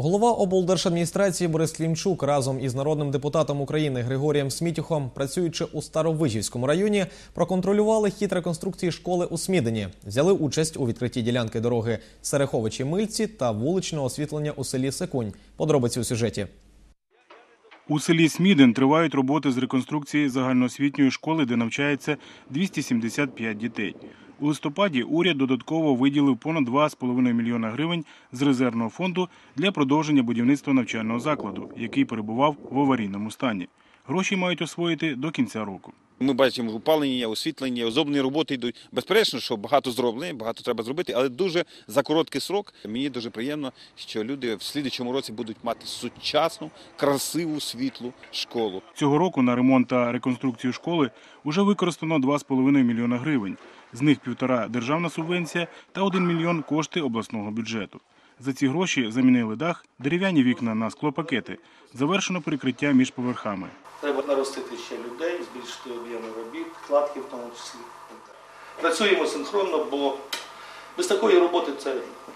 Голова облдержадміністрації Борис Клімчук разом із народним депутатом України Григорієм Смітюхом, працюючи у Старовижівському районі, проконтролювали хід реконструкції школи у Смідені, взяли участь у відкритті ділянки дороги Сереховичі Мильці та вуличного освітлення у селі Секунь. Подробиці у сюжеті. У селі Смідин тривають роботи з реконструкції загальноосвітньої школи, де навчається 275 дітей. У листопаді уряд додатково виділив понад 2,5 мільйона гривень з резервного фонду для продовження будівництва навчального закладу, який перебував в аварійному стані. Гроші мають освоїти до кінця року. Ми бачимо опалення, освітлення, озобні роботи йдуть. Безперечно, що багато зроблено, багато треба зробити, але дуже за короткий срок. Мені дуже приємно, що люди в слідчому році будуть мати сучасну, красиву, світлу школу. Цього року на ремонт та реконструкцію школи вже використано 2,5 мільйона гривень. З них півтора державна субвенція та 1 мільйон кошти обласного бюджету. За ці гроші замінили дах, дерев'яні вікна на склопакети, завершено перекриття між поверхами. Треба наростити ще людей, збільшити об'єми робіт, кладки в тому числі. Працюємо синхронно, бо без такої роботи це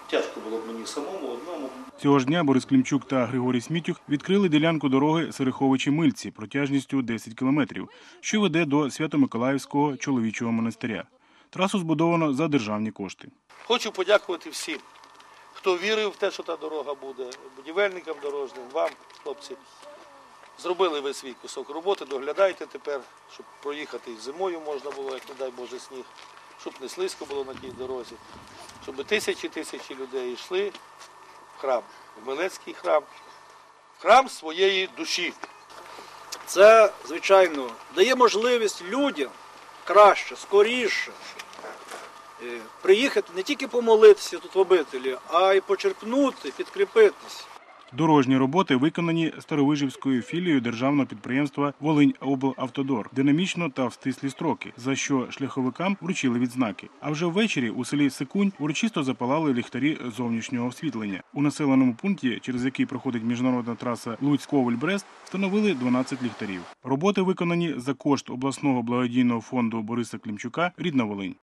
тяжко було б мені самому одному. Цього ж дня Борис Клімчук та Григорій Смітюх відкрили ділянку дороги Сереховичі-Мильці протяжністю 10 кілометрів, що веде до Свято-Миколаївського чоловічого монастиря. Трасу збудовано за державні кошти. Хочу подякувати всім, хто вірив в те, що та дорога буде, будівельникам дорожним, вам, хлопці. Зробили ви свій кусок роботи, доглядайте тепер, щоб проїхати і зимою можна було, як не дай Боже, сніг, щоб не слизько було на тій дорозі, щоб тисячі тисячі людей йшли в храм, в Милецький храм, в храм своєї душі. Це, звичайно, дає можливість людям краще, скоріше приїхати не тільки помолитися тут в обителі, а й почерпнути, підкріпитись. Дорожні роботи виконані Старовижівською філією державного підприємства Волинь облавтодор динамічно та в стислі строки, за що шляховикам вручили відзнаки. А вже ввечері у селі Секунь урочисто запалали ліхтарі зовнішнього освітлення. У населеному пункті, через який проходить міжнародна траса Луцьк-Ковель-Брест, встановили 12 ліхтарів. Роботи виконані за кошт обласного благодійного фонду Бориса Клімчука Рідна Волинь.